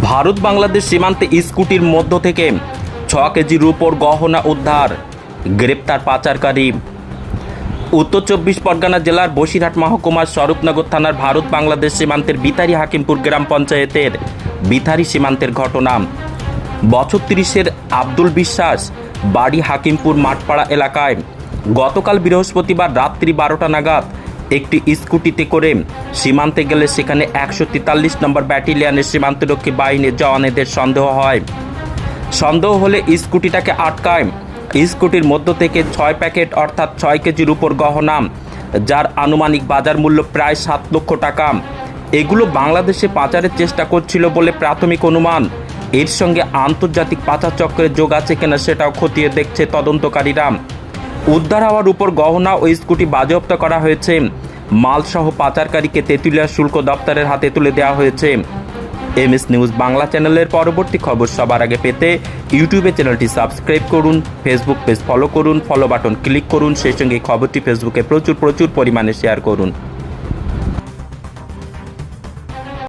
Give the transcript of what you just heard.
ভারত বাংলাদেশ সীমান্তে স্কুটির মধ্য থেকে ছ কেজি রূপোর গহনা উদ্ধার, গ্রেপ্তার পাচারকারী। উত্তর চব্বিশ পরগনা জেলার বসিরহাট মহকুমার স্বরূপনগর থানার ভারত বাংলাদেশ সীমান্তের বিতারি হাকিমপুর গ্রাম পঞ্চায়েতের বিতারি সীমান্তের ঘটনা। বছর তিরিশের আব্দুল বিশ্বাস বাড়ি হাকিমপুর মাঠপাড়া এলাকায়। গতকাল বৃহস্পতিবার রাত্রি বারোটা নাগাদ একটি স্কুটিতে করে সীমান্তে গেলে সেখানে একশো তেতাল্লিশ নম্বর ব্যাটালিয়নের সীমান্তরক্ষী বাহিনীর জওয়ানেদের সন্দেহ হয়। সন্দেহ হলে স্কুটিটাকে আটকায়। স্কুটির মধ্য থেকে ছয় প্যাকেট অর্থাৎ ছয় কেজির উপর গহনা, যার আনুমানিক বাজার মূল্য প্রায় সাত লক্ষ টাকা। এগুলো বাংলাদেশে পাচারের চেষ্টা করছিল বলে প্রাথমিক অনুমান। এর সঙ্গে আন্তর্জাতিক পাচার চক্রের যোগ আছে কিনা সেটাও খতিয়ে দেখছে তদন্তকারীরা। উদ্ধার হওয়ার উপর গহনা ও স্কুটি বাজেয়াপ্ত করা হয়েছে। মালসহ পাচারকারীকে তেঁতুলিয়া শুল্ক দপ্তরের হাতে তুলে দেওয়া হয়েছে। এম এস নিউজ বাংলা চ্যানেলের পরবর্তী খবর সবার আগে পেতে ইউটিউবে চ্যানেলটি সাবস্ক্রাইব করুন, ফেসবুক পেজ ফলো করুন ফলো বাটন ক্লিক করুন, সেই সঙ্গে খবরটি ফেসবুকে প্রচুর প্রচুর পরিমাণে শেয়ার করুন।